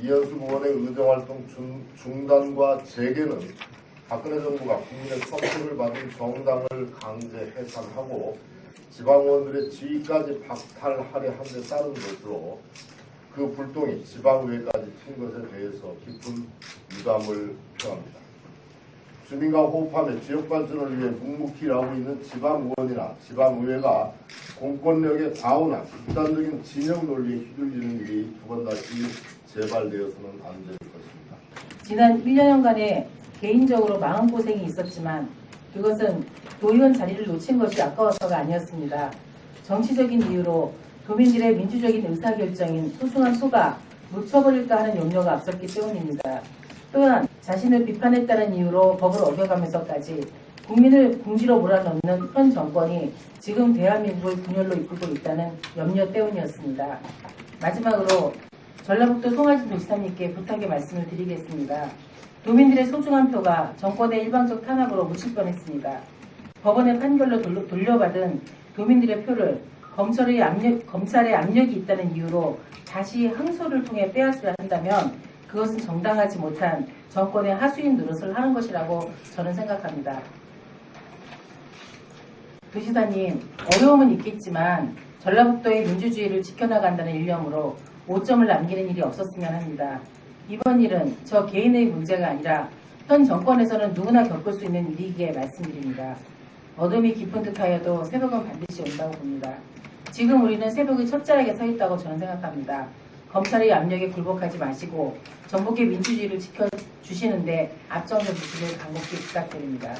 이현숙 의원의 의정활동 중, 중단과 재개는 박근혜 정부가 국민의 선포를 받은 정당을 강제 해산하고 지방의원들의 지위까지 박탈하려 한 데 따른 것으로 그 불똥이 지방의회까지 튄 것에 대해서 깊은 유감을 표합니다. 주민과 호흡하며 지역 발전을 위해 묵묵히 일하고 있는 지방의원이나 지방의회가 공권력의 과오나 극단적인 진영 논리에 휘둘리는 일이 두 번 다시 재발되어서는 안 될 것입니다. 지난 1년간의 개인적으로 마음고생이 있었지만 그것은 도의원 자리를 놓친 것이 아까워서가 아니었습니다. 정치적인 이유로 도민들의 민주적인 의사결정인 소중한 소가 묻혀버릴까 하는 염려가 앞섰기 때문입니다. 또한 자신을 비판했다는 이유로 법을 어겨가면서까지 국민을 궁지로 몰아넣는 현 정권이 지금 대한민국을 분열로 이끌고 있다는 염려 때문이었습니다. 마지막으로 전라북도 송하진 도지사님께 부탁의 말씀을 드리겠습니다. 도민들의 소중한 표가 정권의 일방적 탄압으로 묻힐 뻔했습니다. 법원의 판결로 돌려- 돌려받은 도민들의 표를 검찰의 압력, 검찰의 압력이 있다는 이유로 다시 항소를 통해 빼앗으려 한다면 그것은 정당하지 못한 정권의 하수인 노릇을 하는 것이라고 저는 생각합니다. 도지사님, 어려움은 있겠지만 전라북도의 민주주의를 지켜나간다는 일념으로 오점을 남기는 일이 없었으면 합니다. 이번 일은 저 개인의 문제가 아니라 현 정권에서는 누구나 겪을 수 있는 일이기에 말씀드립니다. 어둠이 깊은 듯하여도 새벽은 반드시 온다고 봅니다. 지금 우리는 새벽의 첫 자락에 서 있다고 저는 생각합니다. 검찰의 압력에 굴복하지 마시고 전국의 민주주의를 지켜주시는데 앞장서 주시길 간곡히 부탁드립니다.